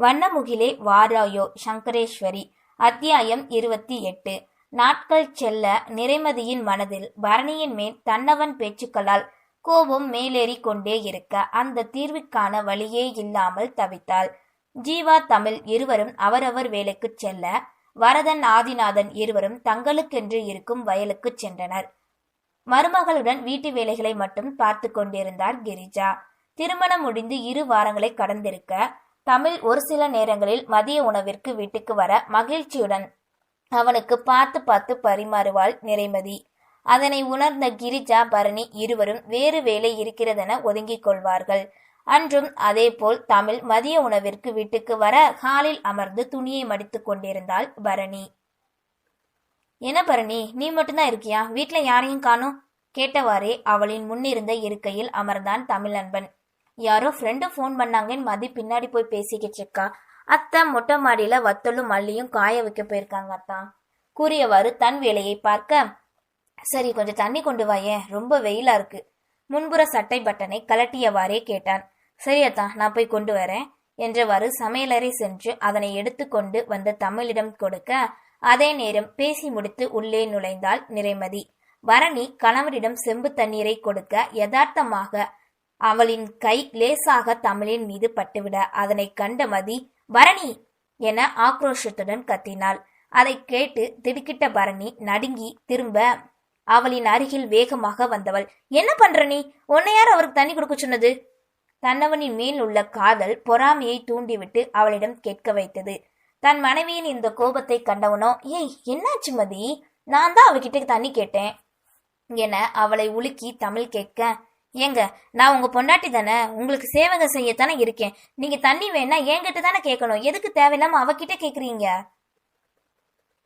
வண்ணமுகிலே வாராயோ சங்கரேஸ்வரி. அத்தியாயம் இருபத்தி எட்டு. நாட்கள் செல்ல நிறைமதியின் மனதில் பரணியின் மேல் தன்னவன் பேச்சுக்களால் கோபம் மேலேறி கொண்டே இருக்க அந்த தீர்வுக்கான வழியே இல்லாமல் தவித்தாள். ஜீவா தமிழ் இருவரும் அவரவர் வேலைக்கு செல்ல வரதன் ஆதிநாதன் இருவரும் தங்களுக்கென்று இருக்கும் வயலுக்கு சென்றனர். மருமகளுடன் வீட்டு வேலைகளை மட்டும் பார்த்து கொண்டிருந்தார் கிரிஜா. திருமணம் முடிந்து இரு வாரங்களை கடந்திருக்க தமிழ் ஒரு சில நேரங்களில் மதிய உணவிற்கு வீட்டுக்கு வர மகிழ்ச்சியுடன் அவனுக்கு பார்த்து பார்த்து பரிமாறுவாள் நிறைமதி. அதனை உணர்ந்த கிரிஜா பரணி இருவரும் வேறு வேலை இருக்கிறதென ஒதுங்கிக் கொள்வார்கள். அன்றும் அதேபோல் தமிழ் மதிய உணவிற்கு வீட்டுக்கு வர ஹாலில் அமர்ந்து துணியை மடித்துக் கொண்டிருந்தாள் பரணி. என்ன பரணி நீ மட்டும்தான் இருக்கியா? வீட்டுல யாரையும் காணும்? கேட்டவாறே அவளின் முன்னிருந்த இருக்கையில் அமர்ந்தான் தமிழன்பன் யாரோ ஃப்ரெண்டு ஃபோன் பண்ணாங்கன்னு மதி பின்னாடி போய் பேசிக்கிட்டு இருக்கா. அத்தை மொட்டை மாடியில வத்தலும் மல்லியும் காய வைக்க போயிருக்காங்க அத்தா. கூறியவாறு தன் வேலையை பார்க்க சரி கொஞ்சம் தண்ணி கொண்டு வாயேன் ரொம்ப வெயிலா இருக்கு. முன்புற சட்டை பட்டனை கலட்டியவாறே கேட்டான். சரி அத்தா நான் போய் கொண்டு வரேன். என்றவாறு சமையலறை சென்று அதனை எடுத்துக்கொண்டு வந்த தமிழிடம் கொடுக்க அதே நேரம் பேசி முடித்து உள்ளே நுழைந்தாள் நிறைமதி. பரணி கணவரிடம் செம்பு தண்ணீரை கொடுக்க யதார்த்தமாக அவளின் கை லேசாக தமிழின் மீது பட்டுவிட அதனை கண்ட மதி பரணி! என ஆக்ரோஷத்துடன் கத்தினாள். அதை கேட்டு திடுக்கிட்ட பரணி நடுங்கி திரும்ப அவளின் அருகில் வேகமாக வந்தவள். என்ன பண்ற நீ? உன்னை யார் அவருக்கு தண்ணி கொடுக்க சொன்னது? தன்னவனின் மேல் உள்ள காதல் பொறாமையை தூண்டிவிட்டு அவளிடம் கேட்க வைத்தது. தன் மனைவியின் இந்த கோபத்தை கண்டவனோ? ஏய் என்னாச்சு மதி? நான் தான் அவகிட்ட தண்ணி கேட்டேன் என அவளை உலுக்கி தமிழ் கேட்க ஏங்க நான் உங்க பொண்டாட்டி தானே? உங்களுக்கு சேவகை செய்யத்தானே இருக்கேன். நீங்க தண்ணி வேணா என்கிட்ட தானே கேட்கணும். எதுக்கு தேவையில்லாம அவகிட்ட கேக்குறீங்க?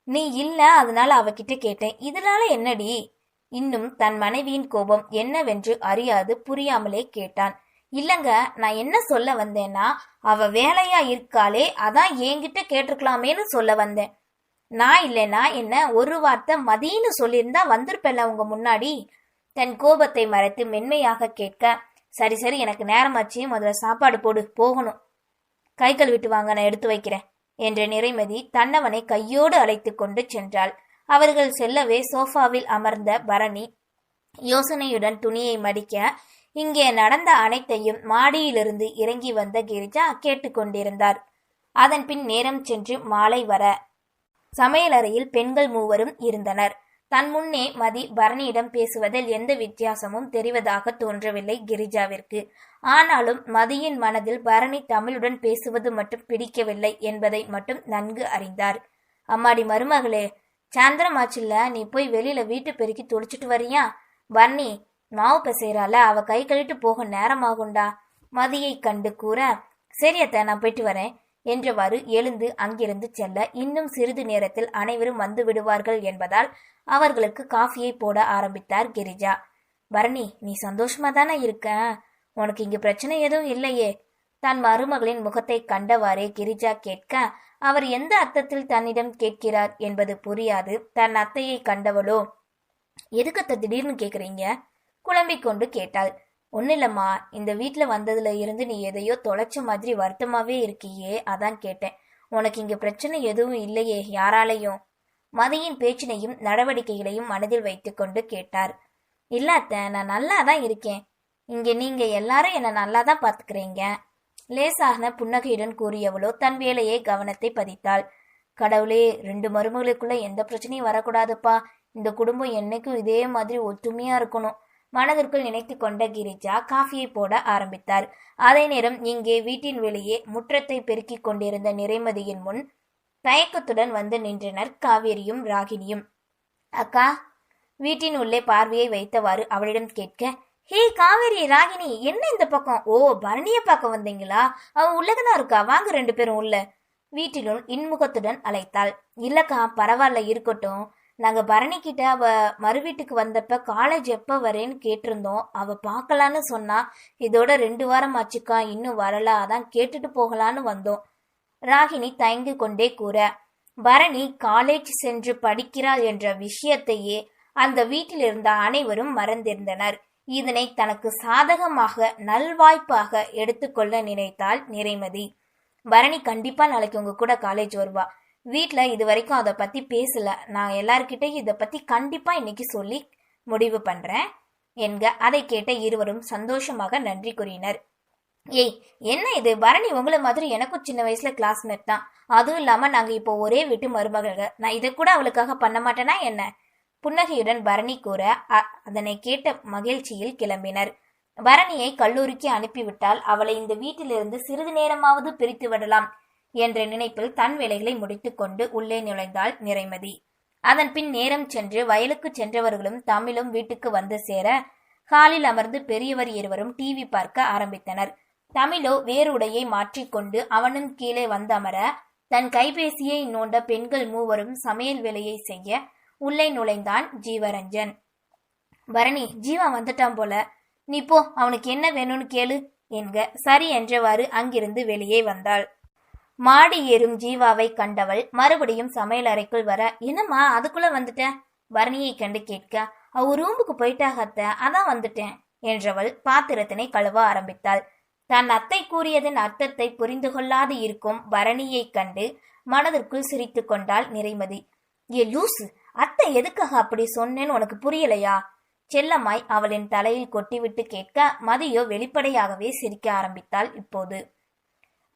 நீ இல்ல அதனால அவகிட்ட கேட்டேன். இதனால என்னடி? இன்னும் தன் மனைவியின் கோபம் என்னவென்று அறியாது புரியாமலே கேட்டான். இல்லங்க நான் என்ன சொல்ல வந்தேன்னா அவ வேலையா இருக்காளே அதான் என்கிட்ட கேட்டிருக்கலாமேன்னு சொல்ல வந்தேன். நான் இல்லைன்னா என்ன ஒரு வார்த்தை மதின்னு சொல்லியிருந்தா வந்திருப்பேல உங்க முன்னாடி? தன் கோபத்தை மறைத்து மென்மையாக கேட்க சரி சரி எனக்கு நேரமாச்சு. முதல்ல சாப்பாடு போடு. போகணும். கைகள் விட்டு வாங்க நான் எடுத்து வைக்கிறேன். என்ற நிறைமதி தன்னவனை கையோடு அழைத்து கொண்டு சென்றாள். அவர்கள் செல்லவே சோஃபாவில் அமர்ந்த பரணி யோசனையுடன் துணியை மடிக்க இங்கே நடந்த அனைத்தையும் மாடியிலிருந்து இறங்கி வந்த கிரிஜா கேட்டுக்கொண்டிருந்தார் அதன் பின் நேரம் சென்று மாலை வர சமையலறையில் பெண்கள் மூவரும் இருந்தனர். தன் முன்னே மதி பரணியிடம் பேசுவதில் எந்த வித்தியாசமும் தெரிவதாக தோன்றவில்லை கிரிஜாவிற்கு. ஆனாலும் மதியின் மனதில் பரணி தமிழுடன் பேசுவது மட்டும் பிடிக்கவில்லை என்பதை மட்டும் நன்கு அறிந்தார். அம்மாடி மருமகளே சாந்திரமாச்சுல்ல நீ போய் வெளியில வீட்டு பெருக்கி துடிச்சிட்டு வரியா? பரணி மாவு பிசைறால அவ கை கழிட்டு போக நேரமாகுண்டா மதியை கண்டு கூற சரி அத்தை நான் போயிட்டு வரேன். என்றவாறு எழுந்து அங்கிருந்து செல்ல இன்னும் சிறிது நேரத்தில் அனைவரும் வந்து விடுவார்கள் என்பதால் அவர்களுக்கு காஃபியை போட ஆரம்பித்தார் கிரிஜா. பரணி நீ சந்தோஷமா தானே இருக்க? உனக்கு இங்கு பிரச்சனை எதுவும் இல்லையே. தன் மருமகளின் முகத்தை கண்டவாறே கிரிஜா கேட்க அவர் எந்த அர்த்தத்தில் தன்னிடம் கேட்கிறார் என்பது புரியாது. தன் அத்தையை கண்டவளோ எதுக்கு திடீர்னு கேக்குறீங்க குழம்பிக் கொண்டு கேட்டாள். ஒன்றும் இல்லைம்மா இந்த வீட்டில் வந்ததுல இருந்து நீ எதையோ தொலைச்ச மாதிரி வருத்தமாவே இருக்கியே அதான் கேட்டேன். உனக்கு இங்க பிரச்சனை எதுவும் இல்லையே யாராலையும்? மதியின் பேச்சினையும் நடவடிக்கைகளையும் மனதில் வைத்துக்கொண்டு கேட்டார். இல்ல நான் நல்லா தான் இருக்கேன். இங்க நீங்க எல்லாரும் என்ன நல்லா தான் பாத்துக்கிறீங்க லேசாகன புன்னகையுடன் கூறியவளோ தன் வேலையை கவனத்தை பதித்தாள். கடவுளே ரெண்டு மருமகளுக்குள்ள எந்த பிரச்சனையும் வரக்கூடாதுப்பா. இந்த குடும்பம் என்னைக்கும் இதே மாதிரி ஒற்றுமையா இருக்கணும். மனதிற்குள் நினைத்து கொண்ட கிரிஜா காஃபியை போட ஆரம்பித்தார். அதே நேரம் இங்கே வீட்டின் வெளியே முற்றத்தை பெருக்கிக் கொண்டிருந்த நிறைமதியின் முன் தயக்கத்துடன் வந்து நின்றனர் காவேரியும் ராகினியும். அக்கா வீட்டின் உள்ளே பார்வையை வைத்தவாறு அவளிடம் கேட்க ஹே காவேரி ராகினி என்ன இந்த பக்கம்? ஓ பரணிய பார்க்க வந்தீங்களா? அவ உள்ளதான் இருக்கா? வாங்க ரெண்டு பேரும் உள்ள. வீட்டிலும் இன்முகத்துடன் அழைத்தாள். இல்லக்கா பரவாயில்ல இருக்கட்டும். நாங்கள் பரணி கிட்ட அவ மறு வீட்டுக்கு வந்தப்ப காலேஜ் எப்போ வரேன்னு கேட்டிருந்தோம். அவ பார்க்கலான்னு சொன்னா இதோட ரெண்டு வாரம் ஆச்சுக்கா இன்னும் வரல அதான் கேட்டுட்டு போகலான்னு வந்தோம். ராகினி தயங்கி கொண்டே கூற பரணி காலேஜ் சென்று படிக்கிறாள் என்ற விஷயத்தையே அந்த வீட்டில் இருந்த அனைவரும் மறந்திருந்தனர். இதனை தனக்கு சாதகமாக நல்வாய்ப்பாக எடுத்துக்கொள்ள நினைத்தாள் நிறைமதி. பரணி கண்டிப்பா நாளைக்கு உங்க கூட காலேஜ் வருவா. வீட்டில் இது வரைக்கும் அதை பற்றி பேசலை. நான் எல்லார்கிட்டையும் இதை பற்றி கண்டிப்பாக இன்னைக்கு சொல்லி முடிவு பண்ணுறேன் என்க அதை கேட்ட இருவரும் சந்தோஷமாக நன்றி கூறினர். ஏய் என்ன இது? பரணி உங்களை மாதிரி எனக்கும் சின்ன வயசுல கிளாஸ்மேட் தான். அதுவும் இல்லாம நாங்க இப்போ ஒரே வீட்டு மருமகள்கள் நான் இதை கூட அவளுக்காக பண்ண மாட்டேனா என்ன? புன்னகையுடன் பரணி கூற அ- அதனை கேட்ட மகிழ்ச்சியில் கிளம்பினர். பரணியை கல்லூரிக்கு அனுப்பிவிட்டால் அவளை இந்த வீட்டிலிருந்து சிறிது நேரமாவது பிரித்து விடலாம். என்ற நினைப்பில் தன் வேலைகளை முடித்துக்கொண்டு உள்ளே நுழைந்தாள் நிறைமதி. அதன் பின் நேரம் சென்று வயலுக்கு சென்றவர்களும் தமிழும் வீட்டுக்கு வந்து சேர ஹாலில் அமர்ந்து பெரியவர் இருவரும் டிவி பார்க்க ஆரம்பித்தனர். தமிழோ வேறு உடையை மாற்றிக்கொண்டு அவனும் கீழே வந்தமர தன் கைபேசியை நோண்ட பெண்கள் மூவரும் சமையல் வேலையை செய்ய உள்ளே நுழைந்தான் ஜீவரஞ்சன். பரணி ஜீவா வந்துட்டான் போல. நீ போ அவனுக்கு என்ன வேணும்னு கேளு என்க. சரி என்றவாறு அங்கிருந்து வெளியே வந்தாள். மாடி ஏறும் ஜீவாவை கண்டவள் மறுபடியும் சமையல் அறைக்குள் வர என்னம்மா அதுக்குள்ள வந்துட்ட? பரணியை கண்டு கேட்க அவ ரூமுக்கு போயிட்டாக அத்தை அதான் வந்துட்டேன் என்றவள் பாத்திரத்தினை கழுவ ஆரம்பித்தாள். தன் அத்தை கூறியதன் அர்த்தத்தை புரிந்து கொள்ளாது இருக்கும் பரணியைக் கண்டு மனதிற்குள் சிரித்து கொண்டாள் நிறைமதி. ஏ லூசு அத்தை எதுக்காக அப்படி சொன்னேன்னு உனக்கு புரியலையா? செல்லம்மாய் அவளின் தலையில் கொட்டிவிட்டு கேட்க மதியோ வெளிப்படையாகவே சிரிக்க ஆரம்பித்தாள் இப்போது.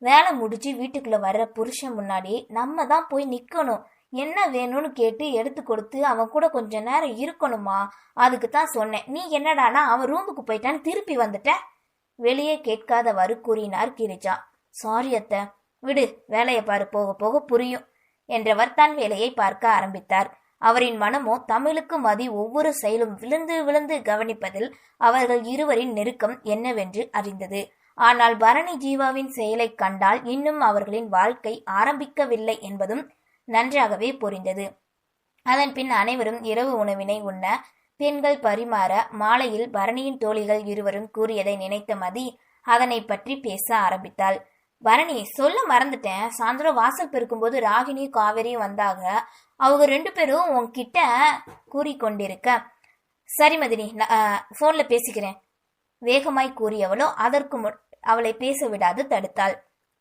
வேலை முடிச்சு வீட்டுக்குள்ள வர்ற புருஷன் முன்னாடி நம்ம தான் போய் நிக்கணும். என்ன வேணும்னு கேட்டு எடுத்து கொடுத்து அவன் கூட கொஞ்ச நேரம் இருக்கணுமா? அதுக்கு தான் சொன்னேன். நீ என்னடானா அவன் ரூமுக்கு போயிட்டான்னு திருப்பி வந்துட்ட? வெளியே கேட்காதவாறு கூறினார் கிரிஜா. சாரி அத்தை. விடு வேலையை பாரு. போக போக புரியும் என்றவர் தன் வேலையை பார்க்க ஆரம்பித்தார். அவரின் மனமோ தமிழுக்கு மதி ஒவ்வொரு செயலும் விழுந்து விழுந்து கவனிப்பதில் அவர்கள் இருவரின் நெருக்கம் என்னவென்று அறிந்தது. ஆனால் பரணி ஜீவாவின் செயலைக் கண்டால் இன்னும் அவர்களின் வாழ்க்கை ஆரம்பிக்கவில்லை என்பதும் நன்றாகவே புரிந்தது. அதன் பின் அனைவரும் இரவு உணவினை உண்ண பெண்கள் பரிமாற மாலையில் பரணியின் தோழிகள் இருவரும் கூறியதை நினைத்த மதி அதனை பற்றி பேச ஆரம்பித்தாள். பரணி சொல்ல மறந்துட்டேன். சாயந்தரம் வாசல் பெருக்கும்போது ராகினி காவேரி வந்தாங்க. அவங்க ரெண்டு பேரும் உன்கிட்ட கூறிக்கொண்டிருக்க. சரி மதினி நான் பேசிக்கிறேன். வேகமாய் கூறியவளோ அதற்கு முன் அவளை பேச விடாது தடுத்தாள்.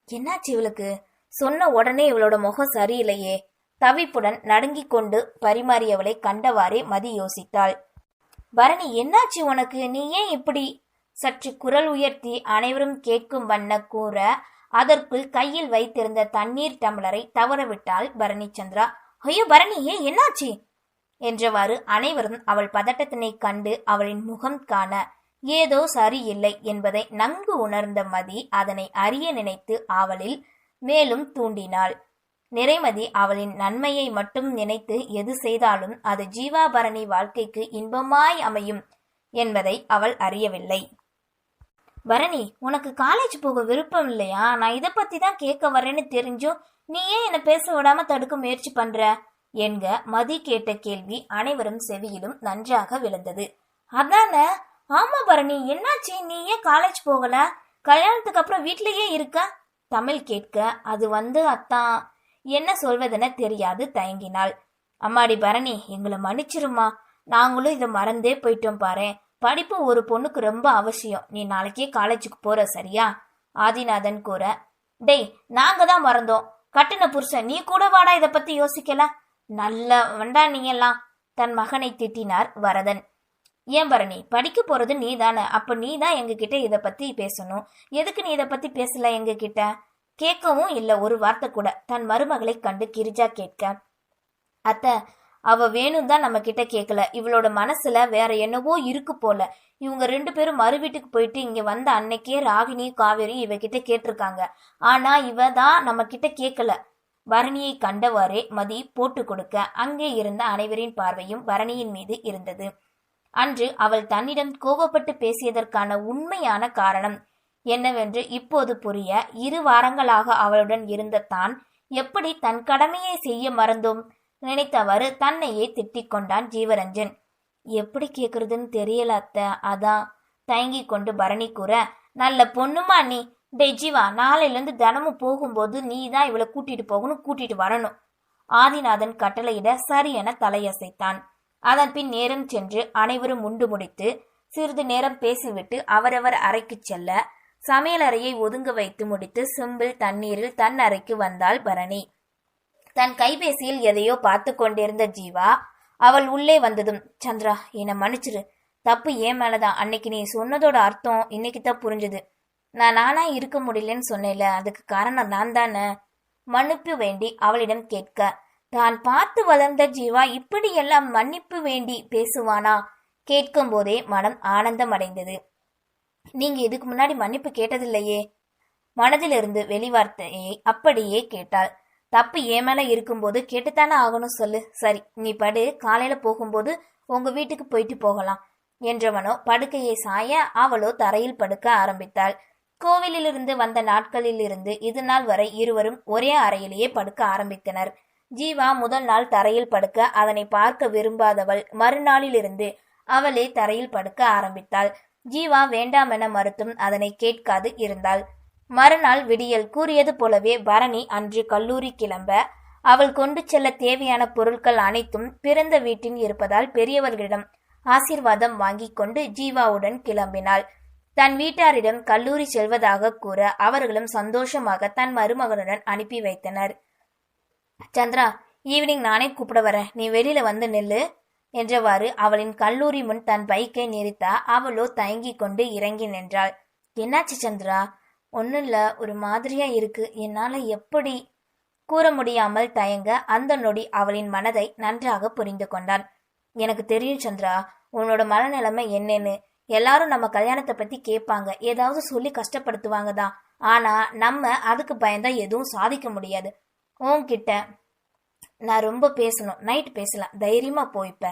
என்னாச்சு இவளுக்கு? சொன்ன உடனே இவளோட முகம் சரியில்லையே. தவிப்புடன் நடுங்கிக் கொண்டு பரிமாறியவளை கண்டவாறே மதி யோசித்தாள். பரணி என்னாச்சு உனக்கு? நீ ஏன் இப்படி? சற்று குரல் உயர்த்தி அனைவரும் கேட்கும் வண்ண கூற அதற்குள் கையில் வைத்திருந்த தண்ணீர் டம்ளரை தவறவிட்டாள் பரணி சந்திரா ஐயோ பரணி ஏன் என்னாச்சு? என்றவாறு அனைவரும் அவள் பதட்டத்தினை கண்டு அவளின் முகம் காண ஏதோ சரியில்லை என்பதை நன்கு உணர்ந்த மதி அதனை அறிய நினைத்து அவளில் மேலும் தூண்டினாள். நிறைமதி அவளின் நன்மையை மட்டும் நினைத்து எது செய்தாலும் அது ஜீவாபரணி வாழ்க்கைக்கு இன்பமாய் அமையும் என்பதை அவள் அறியவில்லை. பரணி உனக்கு காலேஜ் போக விருப்பம் இல்லையா? நான் இதை பத்தி தான் கேட்க வரேன்னு தெரிஞ்சும் நீ ஏன் என்னை பேச விடாம தடுக்க முயற்சி பண்ற? என்க மதி கேட்ட கேள்வி அனைவரும் செவியிலும் நன்றாக விழுந்தது. அதான ஆமா பரணி என்னாச்சு? நீ ஏன் காலேஜ் போகல? கல்யாணத்துக்கு அப்புறம் வீட்லயே இருக்க? தமிழ் கேட்க அது வந்து அத்தான். என்ன சொல்வதென தெரியாது தயங்கினாள். அம்மாடி பரணி எங்களை மன்னிச்சிருமா நாங்களும் இதை மறந்தே போயிட்டோம் பாரேன் படிப்பு ஒரு பொண்ணுக்கு ரொம்ப அவசியம். நீ நாளைக்கே காலேஜுக்கு போற சரியா? ஆதிநாதன் கூற டேய் நாங்க தான் மறந்தோம். கட்டின புருஷன் நீ கூட வாடா இதை பத்தி யோசிக்கல? நல்ல வண்டா நீ எல்லாம் தன் மகனை திட்டினார் வரதன். ஏன் பரணி? படிக்க போறது நீ தானே அப்ப நீ தான் எங்ககிட்ட இதை பத்தி பேசணும். எதுக்கு நீ இதை பத்தி பேசல எங்ககிட்ட? கேட்கவும் இல்ல ஒரு வார்த்தை கூட. தன் மருமகளை கண்டு கிரிஜா கேட்க. அத்தை அவ வேணும் தான் நம்ம கிட்ட கேட்கல இவளோட மனசுல வேற என்னவோ இருக்கு போல. இவங்க ரெண்டு பேரும் மறு வீட்டுக்கு போயிட்டு இங்க வந்த அன்னைக்கே ராகினி காவேரி இவகிட்ட கேட்டிருக்காங்க. ஆனா இவ தான் நம்ம கிட்ட கேட்கல பரணியை கண்டவாறே மதி போட்டு கொடுக்க அங்கே இருந்த அனைவரின் பார்வையும் பரணியின் மீது இருந்தது. அன்று அவள் தன்னிடம் கோபப்பட்டு பேசியதற்கான உண்மையான காரணம் என்னவென்று இப்போது புரிய இரு வாரங்களாக அவளுடன் இருந்த தான் எப்படி தன் கடமையை செய்ய மறந்தோம் நினைத்தவாறு தன்னையே திட்டிக் கொண்டான் ஜீவரஞ்சன். எப்படி கேக்குறதுன்னு தெரியல அத்தை. அதான் தயங்கி கொண்டு பரணி கூற நல்ல பொண்ணுமா நீ? டே ஜீவா நாளையிலேருந்து தினமும் போகும்போது நீ தான் இவளை கூட்டிட்டு போகணும் கூட்டிட்டு வரணும். ஆதிநாதன் கட்டளையிட சரி என தலையசைத்தான். அதன் பின் நேரம் சென்று அனைவரும் உண்டு முடித்து சிறிது நேரம் பேசிவிட்டு அவரவர் அறைக்கு செல்ல சமையலறையை ஒதுங்க வைத்து முடித்து செம்பில் தண்ணீரில் தன் அறைக்கு வந்தாள் பரணி. தன் கைபேசியில் எதையோ பார்த்து கொண்டிருந்த ஜீவா அவள் உள்ளே வந்ததும் சந்திரா என்னை மன்னிச்சிரு. தப்பு ஏன் மேலதான். அன்னைக்கு நீ சொன்னதோட அர்த்தம் இன்னைக்கு தான் புரிஞ்சுது. நான் நானா இருக்க முடியலன்னு சொன்னேன்ல அதுக்கு காரணம் நான் தானே? மன்னிப்பு வேண்டி அவளிடம் கேட்க தான் பார்த்து வளர்ந்த ஜீவா இப்படியெல்லாம் மன்னிப்பு வேண்டி பேசுவானா? கேட்கும் போதே மனம் ஆனந்தம் அடைந்தது நீங்க இதுக்கு முன்னாடி மன்னிப்பு கேட்டதில்லையே? மனதிலிருந்து வெளிவார்த்தையை அப்படியே கேட்டாள். தப்பு ஏன் மேல இருக்கும்போது கேட்டுத்தானே ஆகணும் சொல்லு. சரி நீ படு. காலையில போகும்போது உங்க வீட்டுக்கு போயிட்டு போகலாம் என்றவனோ படுக்கையை சாய அவளோ தரையில் படுக்க ஆரம்பித்தாள். கோவிலிலிருந்து வந்த நாட்களில் இருந்து இது நாள் வரை இருவரும் ஒரே அறையிலேயே படுக்க ஆரம்பித்தனர். ஜீவா முதல் நாள் தரையில் படுக்க அதனை பார்க்க விரும்பாதவள். மறுநாளிலிருந்து அவளே தரையில் படுக்க ஆரம்பித்தாள். ஜீவா வேண்டாமென மறுத்தும் அதனை கேட்காது இருந்தாள். மறுநாள் விடியல் கூறியது போலவே பரணி அன்று கல்லூரி கிளம்ப அவள் கொண்டு செல்ல தேவையான பொருட்கள் அனைத்தும் பிறந்த வீட்டில் இருப்பதால் பெரியவர்களிடம் ஆசீர்வாதம் வாங்கிக் கொண்டு ஜீவாவுடன் கிளம்பினாள். தன் வீட்டாரிடம் கல்லூரி செல்வதாக கூற அவர்களும் சந்தோஷமாக தன் மருமகனுடன் அனுப்பி வைத்தனர். சந்திரா ஈவினிங் நானே கூப்பிட வரேன். நீ வெளியில வந்து நில்லு என்றவாறு அவளின் கல்லூரி முன் தன் பைக்கை நிறுத்தா அவளோ தயங்கிக் கொண்டு இறங்கி நின்றாள். என்னாச்சு சந்திரா? ஒன்றும் இல்லை ஒரு மாதிரியா இருக்கு. என்னால் எப்படி? கூற முடியாமல் தயங்க அந்த நொடி அவளின் மனதை நன்றாக புரிந்து கொண்டான். எனக்கு தெரியும் சந்திரா உன்னோட மனநிலைமை என்னன்னு. எல்லாரும் நம்ம கல்யாணத்தை பத்தி கேட்பாங்க ஏதாவது சொல்லி கஷ்டப்படுத்துவாங்க தான். ஆனா நம்ம அதுக்கு பயந்தா எதுவும் சாதிக்க முடியாது. உன்கிட்ட நான் ரொம்ப பேசணும். நைட் பேசலாம். தைரியமா போய்ப்ப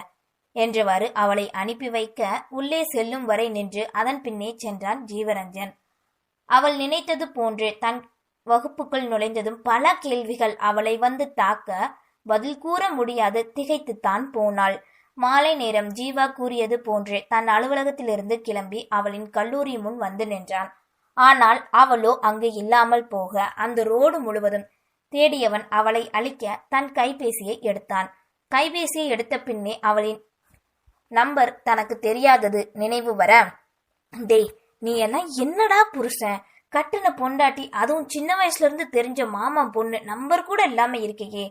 என்றவாறு அவளை அனுப்பி வைக்க உள்ளே செல்லும் வரை நின்று அதன் பின்னே சென்றான் ஜீவரஞ்சன். அவள் நினைத்தது போன்று தன் வகுப்புக்குள் நுழைந்ததும் பல கேள்விகள் அவளை வந்து தாக்க பதில் கூற முடியாது திகைத்துத்தான் போனாள். மாலை நேரம் ஜீவா கூறியது போன்று தன் அலுவலகத்திலிருந்து கிளம்பி அவளின் கல்லூரி முன் வந்து நின்றான். ஆனால் அவளோ அங்கு இல்லாமல் போக அந்த ரோடு முழுவதும் தேடியவன் அவளை அழிக்க தன் கைபேசியை எடுத்தான். கைபேசியை எடுத்த பின்னே அவளின் நம்பர் தனக்கு தெரியாதது நினைவு வர டேய் நீ என்ன என்னடா புருஷன்? கட்டின பொண்டாட்டி அதுவும் சின்ன வயசுல இருந்து தெரிஞ்ச மாமா பொண்ணு நம்பர் கூட இல்லாம இருக்கையே.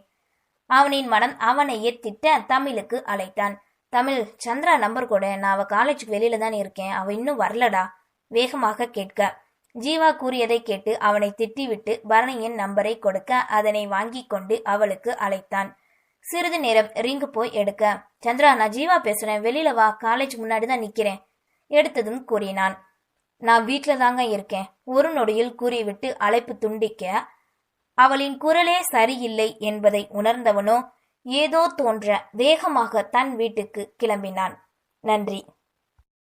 அவனின் மனம் அவனையே திட்ட தமிழுக்கு அழைத்தான். தமிழ் சந்திரா நம்பர் கூட. நான் அவ காலேஜுக்கு வெளியில தான் இருக்கேன். அவ இன்னும் வரலடா. வேகமாக கேட்க ஜீவா கூறியதை கேட்டு அவனை திட்டிவிட்டு பரணியின் நம்பரை கொடுக்க அதனை வாங்கி கொண்டு அவளுக்கு அழைத்தான். சிறிது நேரம் ரிங்கு போய் எடுக்க சந்திரா நான் ஜீவா பேசுறேன். வெளியில வா. காலேஜ் முன்னாடி தான் நிக்கிறேன். எடுத்ததும் கூறினான். நான் வீட்டில தாங்க இருக்கேன். ஒரு நொடியில் கூறிவிட்டு அழைப்பு துண்டிக்க அவளின் குரலே சரியில்லை என்பதை உணர்ந்தவனோ ஏதோ தோன்ற வேகமாக தன் வீட்டுக்கு கிளம்பினான். நன்றி.